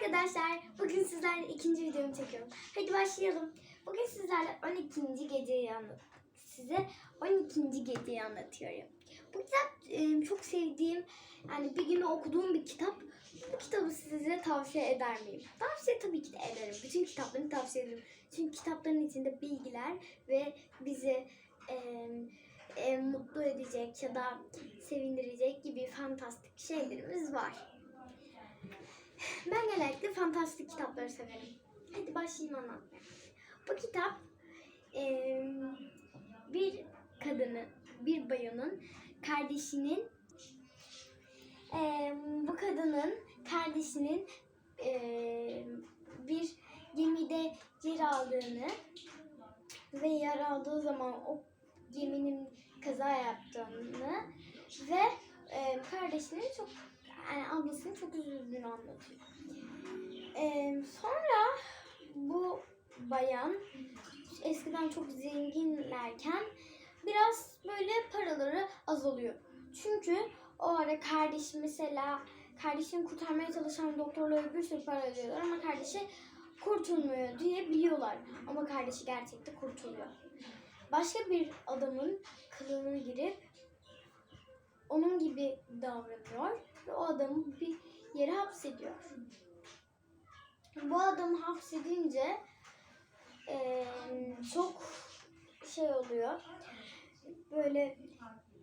arkadaşlar. Bugün sizlerle ikinci videomu çekiyorum. Hadi başlayalım. Bugün sizlerle 12. geceyi anlat size 12. geceyi anlatıyorum. Bu kitap e, çok sevdiğim, yani bir gün okuduğum bir kitap. Bu kitabı size tavsiye eder miyim? Tavsiye tabii ki de ederim. Bütün kitaplarını tavsiye ederim. Çünkü kitapların içinde bilgiler ve bizi e, e, mutlu edecek ya da sevindirecek gibi fantastik şeylerimiz var. Ben genellikle fantastik kitapları severim. Hadi başlayayım anlatmaya. Bu kitap eee, bir kadının, bir bayanın kardeşinin eee, bu kadının kardeşinin eee, bir gemide yer aldığını ve yer aldığı zaman o geminin kaza yaptığını ve eee, kardeşinin çok yani ablasının çok üzüldüğünü anlatıyor. Ee, sonra bu bayan eskiden çok zenginlerken biraz böyle paraları azalıyor. Çünkü o ara kardeşi mesela kardeşini kurtarmaya çalışan doktorlara bir sürü para ödüyorlar ama kardeşi kurtulmuyor diye biliyorlar. Ama kardeşi gerçekte kurtuluyor. Başka bir adamın kılığına girip onun gibi davranıyor ve o adamı bir yere hapsediyor. Bu adamı hapsedince eee, çok şey oluyor. Böyle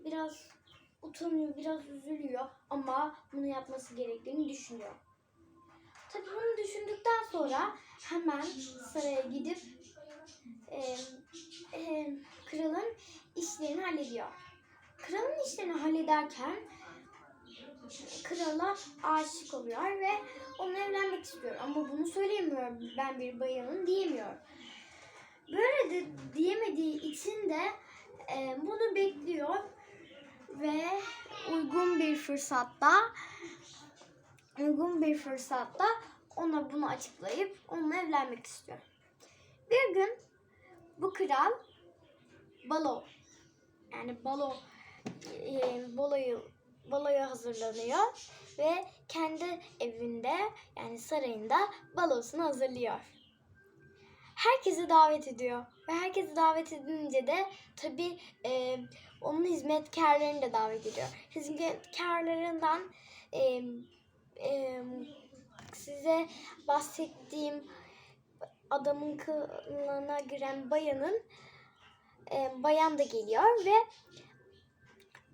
biraz utanıyor, biraz üzülüyor ama bunu yapması gerektiğini düşünüyor. Tabii bunu düşündükten sonra hemen saraya gidip eee, eee, kralın işlerini hallediyor. Kralın işlerini hallederken krala aşık oluyor ve onunla evlenmek istiyor. Ama bunu söyleyemiyor ben bir bayanım diyemiyor. Böyle de diyemediği için de e, bunu bekliyor ve uygun bir fırsatta uygun bir fırsatta ona bunu açıklayıp onunla evlenmek istiyor. Bir gün bu kral balo yani balo e, baloyu baloya hazırlanıyor ve kendi evinde yani sarayında balosunu hazırlıyor. Herkesi davet ediyor ve herkesi davet edince de tabii e, onun hizmetkarlarını da davet ediyor. Hizmetkarlarından e, e, size bahsettiğim adamın kılığına giren bayanın e, bayan da geliyor ve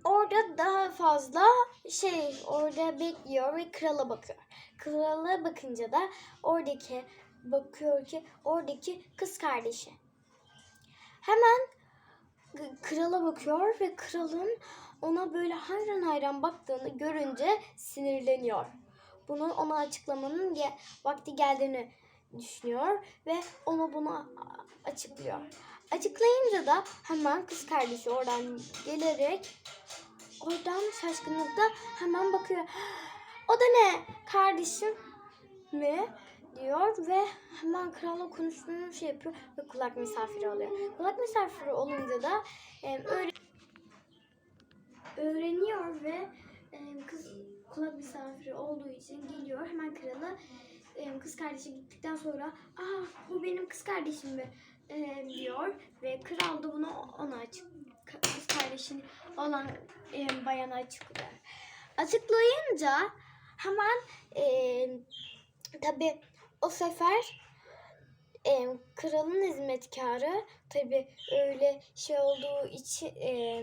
orada daha fazla şey orada bekliyor ve krala bakıyor. Krala bakınca da oradaki bakıyor ki oradaki kız kardeşi. Hemen krala bakıyor ve kralın ona böyle hayran hayran baktığını görünce sinirleniyor. Bunu ona açıklamanın ge- vakti geldiğini düşünüyor ve ona bunu açıklıyor. Açıklayınca da hemen kız kardeşi oradan gelerek oradan şaşkınlıkta hemen bakıyor. O da ne? Kardeşim mi? diyor ve hemen kralla konuştuğunu şey yapıyor ve kulak misafiri alıyor. Kulak misafiri olunca da e, öğre- öğreniyor ve e, kız kulak misafiri olduğu için geliyor hemen krala e, kız kardeşi gittikten sonra aa bu benim kız kardeşim mi e, diyor ve kral da bunu ona açık kız kardeşini olan e, bayana açıklıyor. Açıklayınca hemen e, tabi o sefer e, kralın hizmetkarı tabi öyle şey olduğu için e,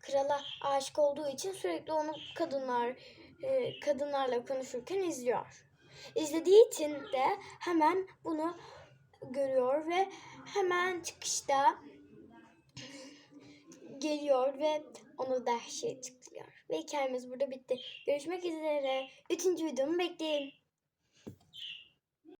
krala aşık olduğu için sürekli onu kadınlar e, kadınlarla konuşurken izliyor. İzlediği için de hemen bunu görüyor ve hemen çıkışta geliyor ve onu şey açıklıyor. Ve hikayemiz burada bitti. Görüşmek üzere. Üçüncü videomu bekleyin.